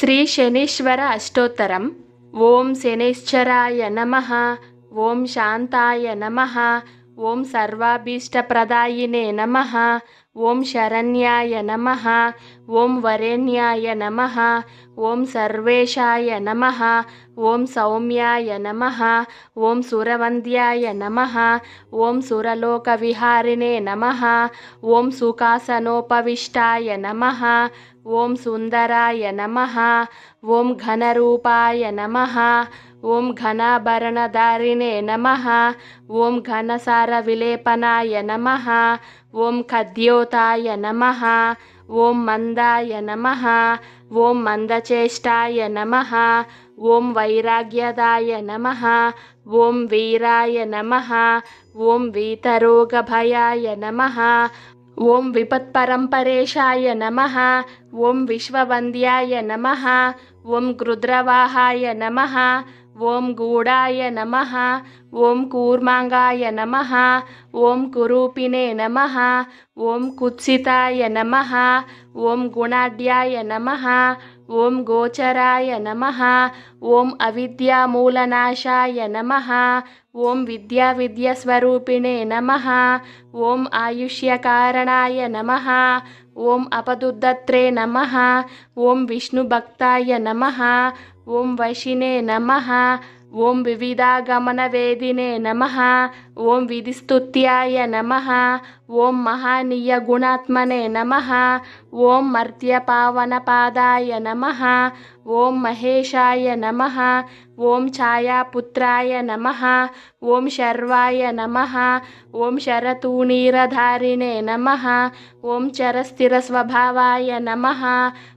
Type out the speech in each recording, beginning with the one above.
శ్రీ శనీశ్వర అష్టోత్తరం. ఓం శనైశ్చరాయ నమ. ఓం శాంతాయ నమ. ఓం సర్వాభీష్టప్రదాయినే నమ. ఓం శరణ్యాయ నమ. ఓం వరేణ్యాయ నమ. ఓం సర్వేశాయ నమ. ఓం సౌమ్యాయ నమ. ఓం సురవంద్యాయ నమ. ఓం సురలోకవిహారిణే నమ. ఓం సుఖాసనోపవిష్టాయ నమ. ఓం సుందరాయ నమ. ఓం ఘనరూపాయ నమ. ఓం ఘనాభరణధారిణే నమ. ఓం ఘనసార విలేపనాయ నమ. ఓం ఖద్యోతాయ నమ. ఓం మందాయ నమ. ఓం మందచేష్టాయ నమ. ఓం వైరాగ్యదాయ నమ. ఓం వీరాయ నమ. ఓం వీతరోగభయాయ నమ. ॐ विपत्परम्परेशाय नमः ॐ विश्ववन्द्याय नमः ॐ गृद्रवाहाय नमः ॐ गूढाय नमः ॐ कूर्माङ्गाय नमः ॐ कुरूपिणे नमः ॐ कुत्सिताय नमः ॐ गुणाढ्याय नमः ॐ गोचराय नमः ॐ अविद्यामूलनाशाय नमः ॐ विद्याविद्यास्वरूपिणे नमः ॐ आयुष्यकारणाय नमः ॐ अपदुदत्रे नमः ॐ विष्णुभक्ताय नमः ॐ वशिने नमः ॐ विविधागमनवेदिने नमः ॐ विधिस्तुत्याय नमः ఓం మహానీయ గుణాత్మనే నమ ఓం మర్త్యపావనపాదాయ నమ ఓం మహేషాయ నమ ఓం ఛాయాపుత్రాయ నమ ఓం శర్వాయ నమ ఓం శరతూణీరధారిణే నమ ఓం చరస్థిరస్వభావాయ నమ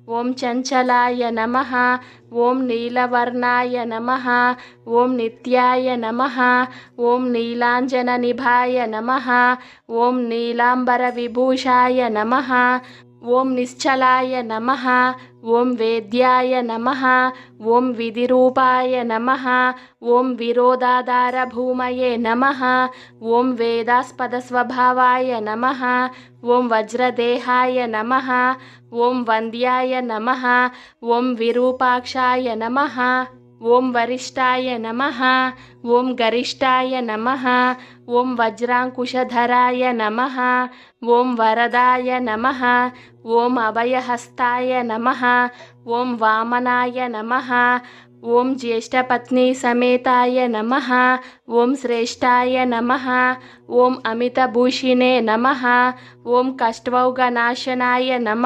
ఓం చంచలాయ నమ ఓం నీలవర్ణాయ నమ ఓం నిత్యాయ నమ ఓం నీలాంజననిభాయ నమ ఓం నీ नीलाम्बरविभूषाय नमः। ॐ निश्चलाय नमः। ॐ वेद्याय नमः। ॐ विधिरूपाय नमः। ॐ विरोदाधारभूमये नमः। ॐ वेदास्पदस्वभावाय नमः। ॐ वज्रदेहाय नमः। ॐ वन्द्याय नमः। ॐ विरूपाक्षाय नमः। ॐ वरिष्ठाय नमः ॐ गरिष्ठाय नमः ॐ वज्राङ्कुशधराय नमः ॐ वरदाय नमः ॐ अभयहस्ताय नमः ॐ वामनाय नमः ॐ ज्येष्ठपत्नीसमेताय नमः ॐ श्रेष्ठाय नमः ఓం అమితభూషిణే నమ ఓం కష్ట్వౌగనాశనాయ నమ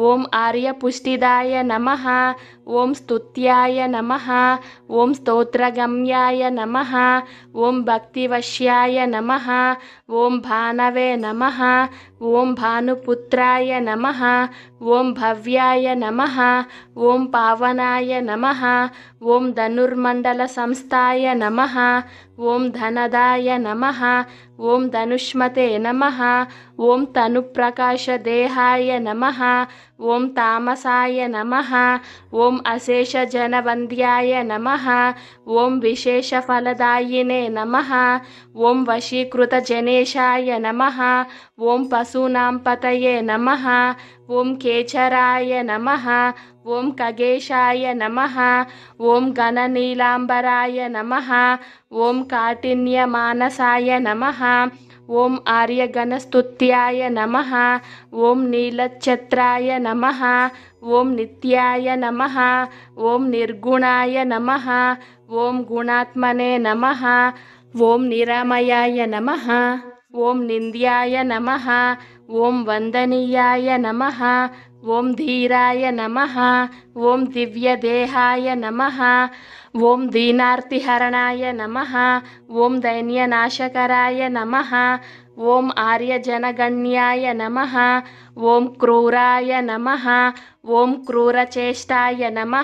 ఓం ఆర్యపుష్టిదాయ నమ ఓం స్తుత్యాయ నమ ఓం స్తోత్రగమ్యాయ నమ ఓం భక్తివశ్యాయ నమ ఓం భానవే నమ ఓం భానుపుత్రాయ నమ ఓం భవ్యాయ నమ ఓం పావనాయ నమ ఓం ధనుర్మండల సంస్థాయ నమ ॐ धनदाय नमः ॐ धनुष्मते नमः ॐ तनुप्रकाशदेहाय नमः ॐ तामसाय नमः ॐ अशेषजनवन्द्याय नमः ॐ विशेषफलदायिने नमः ॐ वशीकृतजनेशाय नमः ॐ पशूनां पतये नमः ॐ केचराय नमः ॐ खगेशाय नमः ॐ गणनीलाम्बराय नमः ॐ काठिन्यमानसाय नमः ॐ आर्यगणस्तुत्याय नमः ॐ नीलच्छत्राय नमः ॐ नित्याय नमः ॐ निर्गुणाय नमः ॐ गुणात्मने नमः ॐ निरामयाय नमः ॐ निन्द्याय नमः ॐ वन्दनीयाय नमः ఓం ధీరాయ నమ. ఓం దివ్యదేహాయ నమ. ఓం దీనార్తిహరణాయ నమ. ఓం దైన్యనాశకరాయ నమ. ఓం ఆర్యజనగణ్యాయ నమ. ఓం క్రూరాయ నమ. ఓం క్రూరచేష్టాయ నమ.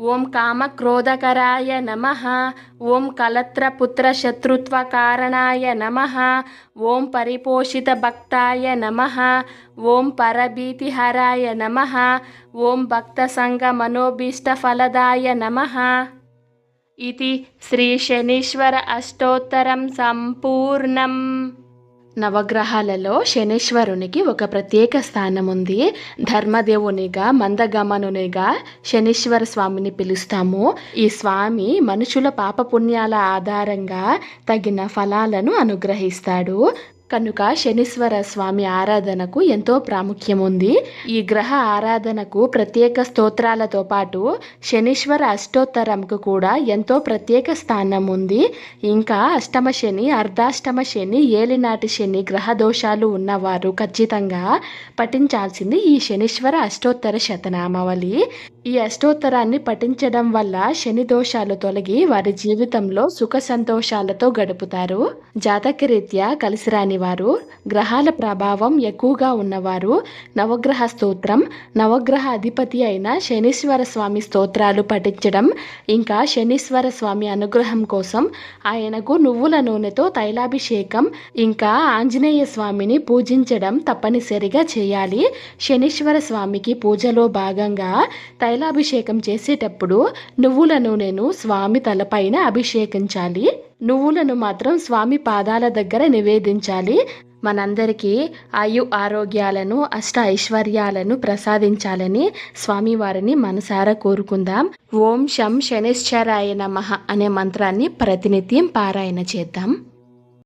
ॐ कामक्रोधकराय नमः। ॐ कलत्रपुत्रशत्रुत्वकारणाय नमः। ॐ परिपोषितभक्ताय नमः। ॐ परभीतिहराय नमः। ॐ भक्तसङ्गमनोभीष्टफलदाय नमः। इति श्रीशनीश्वर अष्टोत्तरं सम्पूर्णम्। నవగ్రహాలలో శనీశ్వరునికి ఒక ప్రత్యేక స్థానం ఉంది ధర్మదేవునిగా మందగమనునిగా శనీశ్వర స్వామిని పిలుస్తాము. ఈ స్వామి మనుషుల పాపపుణ్యాల ఆధారంగా తగిన ఫలాలను అనుగ్రహిస్తాడు. కనుక శనీశ్వర స్వామి ఆరాధనకు ఎంతో ప్రాముఖ్యం ఉంది ఈ గ్రహ ఆరాధనకు ప్రత్యేక స్తోత్రాలతో పాటు శనీశ్వర అష్టోత్తరంకు కూడా ఎంతో ప్రత్యేక స్థానం ఉంది ఇంకా అష్టమ శని అర్ధాష్టమ శని ఏలినాటి శని గ్రహ దోషాలు ఉన్నవారు ఖచ్చితంగా పఠించాల్సింది ఈ శనీశ్వర అష్టోత్తర శతనామావళి. ఈ అష్టోత్తరాన్ని పఠించడం వల్ల శని దోషాలు తొలగి వారి జీవితంలో సుఖ సంతోషాలతో గడుపుతారు. జాతకరీత్యా కలిసిరాని వారు గ్రహాల ప్రభావం ఎక్కువగా ఉన్నవారు. నవగ్రహ స్తోత్రం నవగ్రహ అధిపతి అయిన శనీశ్వర స్వామి స్తోత్రాలు పఠించడం ఇంకా శనీశ్వర స్వామి అనుగ్రహం కోసం ఆయనకు నువ్వుల నూనెతో తైలాభిషేకం ఇంకా ఆంజనేయ స్వామిని పూజించడం తప్పనిసరిగా చేయాలి. శనీశ్వర స్వామికి పూజలో భాగంగా తైలాభిషేకం చేసేటప్పుడు నువ్వుల నూనెను స్వామి తలపైన అభిషేకించాలి. నువ్వులను మాత్రం స్వామి పాదాల దగ్గర నివేదించాలి. మనందరికీ ఆయు ఆరోగ్యాలను అష్ట ఐశ్వర్యాలను ప్రసాదించాలని స్వామివారిని మనసారా కోరుకుందాం. ఓం శం శనిశ్చరాయ నమః అనే మంత్రాన్ని ప్రతినిత్యం పారాయణ చేద్దాం.